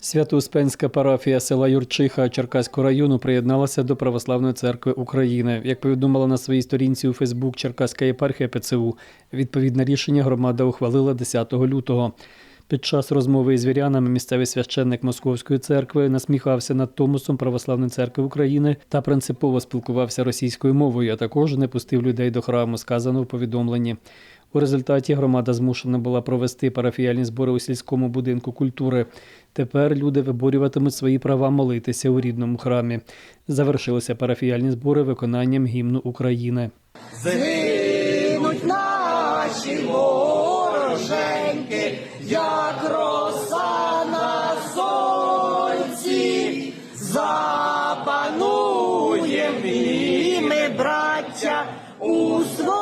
Свято-Успенська парафія села Юрчиха Черкаського району приєдналася до Православної церкви України. Як повідомила на своїй сторінці у Фейсбук Черкаська єпархія ПЦУ, відповідне рішення громада ухвалила 10 лютого. Під час розмови із вірянами місцевий священник Московської церкви насміхався над Томосом Православної церкви України та принципово спілкувався російською мовою, а також не пустив людей до храму, сказано у повідомленні. У результаті громада змушена була провести парафіяльні збори у сільському будинку культури. Тепер люди виборюватимуть свої права молитися у рідному храмі. Завершилися парафіяльні збори виконанням гімну України. Згинуть наші вороженьки, як роса на сонці, запануємо і ми, браття, у своїй.